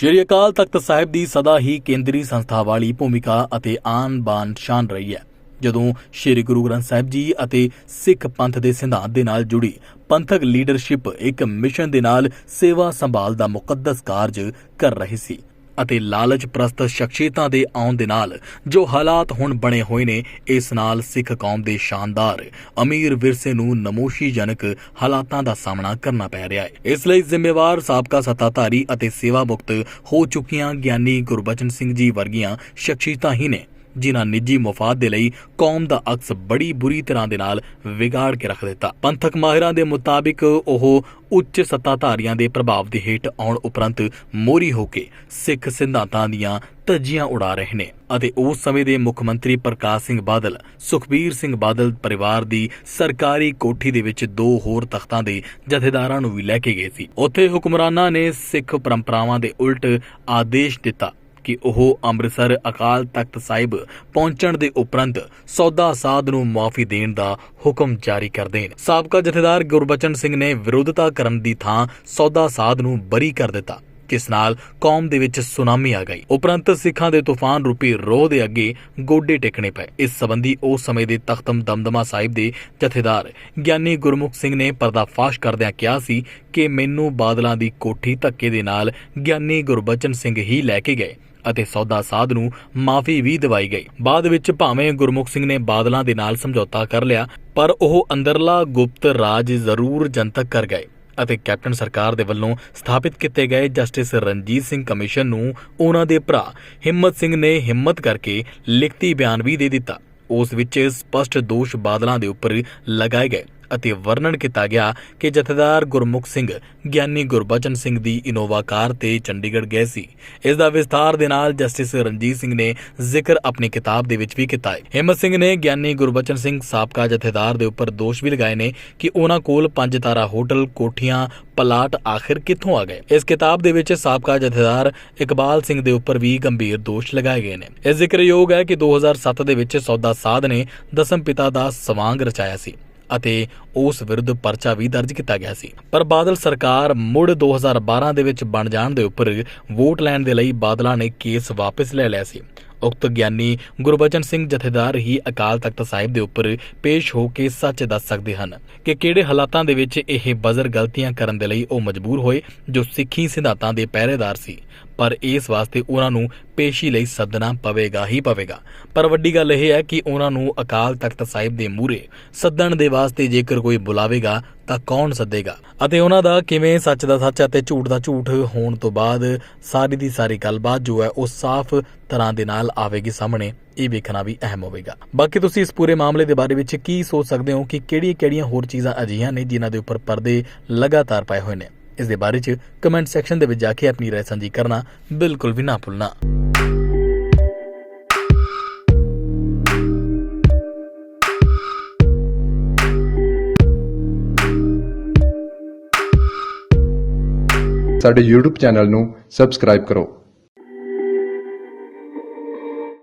ਸ਼੍ਰੀ ਅਕਾਲ ਤਖਤ ਸਾਹਿਬ ਦੀ ਸਦਾ ਹੀ ਕੇਂਦਰੀ ਸੰਸਥਾ ਵਾਲੀ ਭੂਮਿਕਾ ਅਤੇ ਆਨ ਬਾਨ ਸ਼ਾਨ ਰਹੀ ਹੈ। ਜਦੋਂ ਸ਼੍ਰੀ ਗੁਰੂ ਗ੍ਰੰਥ ਸਾਹਿਬ ਜੀ ਅਤੇ ਸਿੱਖ ਪੰਥ ਦੇ ਸਿਧਾਂਤ ਦੇ ਨਾਲ ਜੁੜੀ ਪੰਥਕ ਲੀਡਰਸ਼ਿਪ ਇੱਕ ਮਿਸ਼ਨ ਦੇ ਨਾਲ ਸੇਵਾ ਸੰਭਾਲ ਦਾ ਮੁਕੱਦਸ ਕਾਰਜ ਕਰ ਰਹੀ ਸੀ। ਅਤੇ ਲਾਲਚ ਪ੍ਰਸਤ ਸ਼ਖਸੀਅਤਾਂ ਦੇ ਆਉਣ ਦੇ ਨਾਲ ਜੋ ਹਾਲਾਤ ਹੁਣ ਬਣੇ ਹੋਏ ਨੇ, ਇਸ ਨਾਲ ਸਿੱਖ ਕੌਮ ਦੇ ਸ਼ਾਨਦਾਰ, ਅਮੀਰ ਵਿਰਸੇ ਨੂੰ ਨਮੋਸ਼ੀਜਨਕ ਹਾਲਾਤਾਂ ਦਾ ਸਾਹਮਣਾ ਕਰਨਾ ਪੈ ਰਿਹਾ ਹੈ। ਇਸ ਲਈ ਜ਼ਿੰਮੇਵਾਰ ਸਾਬਕਾ ਸੱਤਾਧਾਰੀ ਅਤੇ ਸੇਵਾ ਮੁਕਤ ਹੋ ਚੁੱਕੀਆਂ ਗਿਆਨੀ ਗੁਰਬਚਨ ਸਿੰਘ ਜੀ ਵਰਗੀਆਂ ਸ਼ਖਸੀਅਤਾਂ ਹੀ ਨੇ। ਜਿਨ੍ਹਾਂ ਨਿੱਜੀ ਮਫਾਦ ਦੇ ਲਈ ਕੌਮ ਦਾ ਅਕਸ ਬੜੀ ਬੁਰੀ ਤਰ੍ਹਾਂ ਦੇ ਨਾਲ ਵਿਗਾੜ ਕੇ ਰੱਖ ਦਿੱਤਾ। ਪੰਥਕ ਮਾਹਿਰਾਂ ਦੇ ਮੁਤਾਬਿਕ ਉਹ ਉੱਚ ਸੱਤਾਧਾਰੀਆਂ ਦੇ ਪ੍ਰਭਾਵ ਦੇ ਹੇਠ ਆਉਣ ਉਪਰੰਤ ਮੋਰੀ ਹੋ ਕੇ ਸਿੱਖ ਸਿਧਾਂਤਾਂ ਦੀਆਂ ਧੱਜੀਆਂ ਉਡਾ ਰਹੇ ਨੇ ਅਤੇ ਉਸ ਸਮੇਂ ਦੇ ਮੁੱਖ ਮੰਤਰੀ ਪ੍ਰਕਾਸ਼ ਸਿੰਘ ਬਾਦਲ, ਸੁਖਬੀਰ ਸਿੰਘ ਬਾਦਲ ਪਰਿਵਾਰ ਦੀ ਸਰਕਾਰੀ ਕੋਠੀ ਦੇ ਵਿੱਚ ਦੋ ਹੋਰ ਤਖਤਾਂ ਦੇ ਜਥੇਦਾਰਾਂ ਨੂੰ ਵੀ ਲੈ ਕੇ ਗਏ ਸੀ। ਉੱਥੇ ਹੁਕਮਰਾਨਾਂ ਨੇ ਸਿੱਖ ਪਰੰਪਰਾਵਾਂ ਦੇ ਉਲਟ ਆਦੇਸ਼ ਦਿੱਤਾ ਕਿ ਉਹ ਅੰਮ੍ਰਿਤਸਰ ਅਕਾਲ ਤਖਤ ਸਾਹਿਬ ਪਹੁੰਚਣ ਦੇ ਉਪਰੰਤ ਸੌਦਾ ਸਾਧ ਨੂੰ ਮਾਫੀ ਦੇਣ ਦਾ ਹੁਕਮ ਜਾਰੀ ਕਰ ਦੇਣ। ਸਾਬਕਾ ਜਥੇਦਾਰ ਗੁਰਬਚਨ ਸਿੰਘ ਨੇ ਵਿਰੋਧਤਾ ਕਰਨ ਦੀ ਥਾਂ ਸੌਦਾ ਸਾਧ ਨੂੰ ਬਰੀ ਕਰ ਦਿੱਤਾ। ਜਿਸ ਨਾਲ ਕੌਮ ਦੇ ਵਿੱਚ ਸੁਨਾਮੀ ਆ ਗਈ। ਉਪਰੰਤ ਸਿੱਖਾਂ ਦੇ ਤੂਫਾਨ ਰੂਪੀ ਰੋਹ ਦੇ ਅੱਗੇ ਗੋਡੇ ਟੇਕਣੇ ਪਏ। ਇਸ ਸੰਬੰਧੀ ਉਸ ਸਮੇਂ ਦੇ ਤਖਤਮ ਦਮਦਮਾ ਸਾਹਿਬ ਦੇ ਜਥੇਦਾਰ ਗਿਆਨੀ ਗੁਰਮੁਖ ਸਿੰਘ ਨੇ ਪਰਦਾਫਾਸ਼ ਕਰਦਿਆਂ ਕਿਹਾ ਸੀ ਕਿ ਮੈਨੂੰ ਬਾਦਲਾਂ ਦੀ ਕੋਠੀ ਧੱਕੇ ਦੇ ਨਾਲ ਗਿਆਨੀ ਗੁਰਬਚਨ ਸਿੰਘ ਹੀ ਲੈ ਕੇ ਗਏ ਅਤੇ ਸੌਦਾ ਸਾਧ ਨੂੰ ਮਾਫੀ ਵੀ ਦਿਵਾਈ ਗਈ। ਬਾਅਦ ਵਿੱਚ ਭਾਵੇਂ ਗੁਰਮੁਖ ਸਿੰਘ ਨੇ ਬਾਦਲਾਂ ਦੇ ਨਾਲ ਸਮਝੌਤਾ ਕਰ ਲਿਆ, ਪਰ ਉਹ ਅੰਦਰਲਾ ਗੁਪਤ ਰਾਜ ਜ਼ਰੂਰ ਜਨਤਕ ਕਰ ਗਏ। ਅਤੇ ਕੈਪਟਨ ਸਰਕਾਰ ਦੇ ਵੱਲੋਂ ਸਥਾਪਿਤ ਕੀਤੇ ਗਏ ਜਸਟਿਸ ਰਣਜੀਤ ਸਿੰਘ ਕਮਿਸ਼ਨ ਨੂੰ ਉਹਨਾਂ ਦੇ ਭਰਾ ਹਿੰਮਤ ਸਿੰਘ ਨੇ ਹਿੰਮਤ ਕਰਕੇ ਲਿਖਤੀ ਬਿਆਨ ਵੀ ਦੇ ਦਿੱਤਾ। ਉਸ ਵਿੱਚ ਸਪਸ਼ਟ ਦੋਸ਼ ਬਾਦਲਾਂ ਦੇ ਉੱਪਰ ਲਗਾਏ ਗਏ। ਅਤੇ ਵਰਣਨ ਕੀਤਾ ਗਿਆ ਕਿ ਜਥੇਦਾਰ ਗੁਰਮੁਖ ਸਿੰਘ, ਗਿਆਨੀ ਗੁਰਬਚਨ ਸਿੰਘ ਦੀ ਇਨੋਵਾ ਕਾਰ ਤੇ ਚੰਡੀਗੜ੍ਹ ਗਏ ਸੀ। ਇਸ ਦਾ ਵਿਸਥਾਰ ਦੇ ਨਾਲ ਜਸਟਿਸ ਰਣਜੀਤ ਸਿੰਘ ਨੇ ਜ਼ਿਕਰ ਆਪਣੀ ਕਿਤਾਬ ਦੇ ਵਿੱਚ ਵੀ ਕੀਤਾ ਹੈ। ਹਿੰਮਤ ਸਿੰਘ ਨੇ ਗਿਆਨੀ ਗੁਰਬਚਨ ਸਿੰਘ ਸਾਬਕਾ ਜਥੇਦਾਰ ਦੇ ਉੱਪਰ ਦੋਸ਼ ਵੀ ਲਗਾਏ ਨੇ ਕਿ ਉਹਨਾਂ ਕੋਲ ਪੰਜ ਤਾਰਾ ਹੋਟਲ, ਕੋਠੀਆਂ, ਪਲਾਟ ਆਖਿਰ ਕਿੱਥੋਂ ਆ ਗਏ। ਇਸ ਕਿਤਾਬ ਦੇ ਵਿੱਚ ਸਾਬਕਾ ਜਥੇਦਾਰ ਇਕਬਾਲ ਸਿੰਘ ਦੇ ਉੱਪਰ ਵੀ ਗੰਭੀਰ ਦੋਸ਼ ਲਗਾਏ ਗਏ ਨੇ। ਇਹ ਜ਼ਿਕਰਯੋਗ ਹੈ ਕਿ 2007 ਦੇ ਵਿੱਚ ਸੌਦਾ ਸਾਧ ਨੇ ਦਸਮ ਪਿਤਾ ਦਾ ਸਵਾਂਗ ਰਚਾਇਆ ਸੀ। ਅਤੇ ਉਸ ਵਿਰੁੱਧ ਪਰਚਾ ਵੀ ਦਰਜ ਕੀਤਾ ਗਿਆ ਸੀ। ਪਰ ਬਾਦਲ ਸਰਕਾਰ ਮੁੜ 2012 ਦੇ ਵਿੱਚ ਬਣ ਜਾਣ ਦੇ ਉੱਪਰ ਵੋਟ ਲੈਣ ਦੇ ਲਈ ਬਾਦਲਾਂ ਨੇ ਕੇਸ ਵਾਪਸ ਲੈ ਲਿਆ ਸੀ। ਉਕਤ ਗਿਆਨੀ ਗੁਰਬਚਨ ਸਿੰਘ ਜਥੇਦਾਰ ਹੀ ਅਕਾਲ ਤਖਤ ਸਾਹਿਬ ਦੇ ਉੱਪਰ ਪੇਸ਼ ਹੋ ਕੇ ਸੱਚ ਦੱਸ ਸਕਦੇ ਹਨ ਕਿ ਕਿਹੜੇ ਹਾਲਾਤਾਂ ਦੇ ਵਿੱਚ ਇਹ ਬਜ਼ਰ ਗਲਤੀਆਂ ਕਰਨ ਦੇ ਲਈ ਉਹ ਮਜਬੂਰ ਹੋਏ, ਜੋ ਸਿੱਖੀ ਸਿਧਾਂਤਾਂ ਦੇ ਪਹਿਰੇਦਾਰ ਸੀ। ਪਰ ਇਸ ਵਾਸਤੇ ਉਹਨਾਂ ਨੂੰ ਪੇਸ਼ੀ ਲਈ ਸੱਦਣਾ ਪਵੇਗਾ ਹੀ ਪਵੇਗਾ। ਪਰ ਵੱਡੀ ਗੱਲ ਇਹ ਹੈ ਕਿ ਉਹਨਾਂ ਨੂੰ ਅਕਾਲ ਤਖਤ ਸਾਹਿਬ ਦੇ ਮੂਹਰੇ ਸੱਦਣ ਦੇ ਵਾਸਤੇ ਜੇਕਰ ਕੋਈ ਬੁਲਾਵੇਗਾ ਤਾਂ ਕੌਣ ਸੱਦੇਗਾ? ਅਤੇ ਉਹਨਾਂ ਦਾ ਕਿਵੇਂ ਸੱਚ ਦਾ ਸੱਚ ਅਤੇ ਝੂਠ ਦਾ ਝੂਠ ਹੋਣ ਤੋਂ ਬਾਅਦ ਸਾਰੀ ਦੀ ਸਾਰੀ ਗੱਲਬਾਤ ਜੋ ਹੈ ਉਹ ਸਾਫ਼ ਤਰ੍ਹਾਂ ਦੇ ਨਾਲ ਆਵੇਗੀ ਸਾਹਮਣੇ, ਇਹ ਵੇਖਣਾ ਵੀ ਅਹਿਮ ਹੋਵੇਗਾ। ਬਾਕੀ ਤੁਸੀਂ ਇਸ ਪੂਰੇ ਮਾਮਲੇ ਦੇ ਬਾਰੇ ਵਿੱਚ ਕੀ ਸੋਚ ਸਕਦੇ ਹੋ ਕਿ ਕਿਹੜੀਆਂ-ਕਿਹੜੀਆਂ ਹੋਰ ਚੀਜ਼ਾਂ ਅਜਿਹੀਆਂ ਨੇ ਜਿਨ੍ਹਾਂ ਦੇ ਉੱਪਰ ਪਰਦੇ ਲਗਾਤਾਰ ਪਏ ਹੋਏ ਨੇ? ਇਸ ਦੇ ਬਾਰੇ 'ਚ ਕਮੈਂਟ ਸੈਕਸ਼ਨ ਦੇ ਵਿੱਚ ਜਾ ਕੇ ਆਪਣੀ ਰਾਏ ਸਾਂਝੀ ਕਰਨਾ ਬਿਲਕੁਲ ਵੀ ਨਾ ਭੁੱਲਣਾ। ਸਾਡੇ YouTube ਚੈਨਲ ਨੂੰ ਸਬਸਕ੍ਰਾਈਬ ਕਰੋ।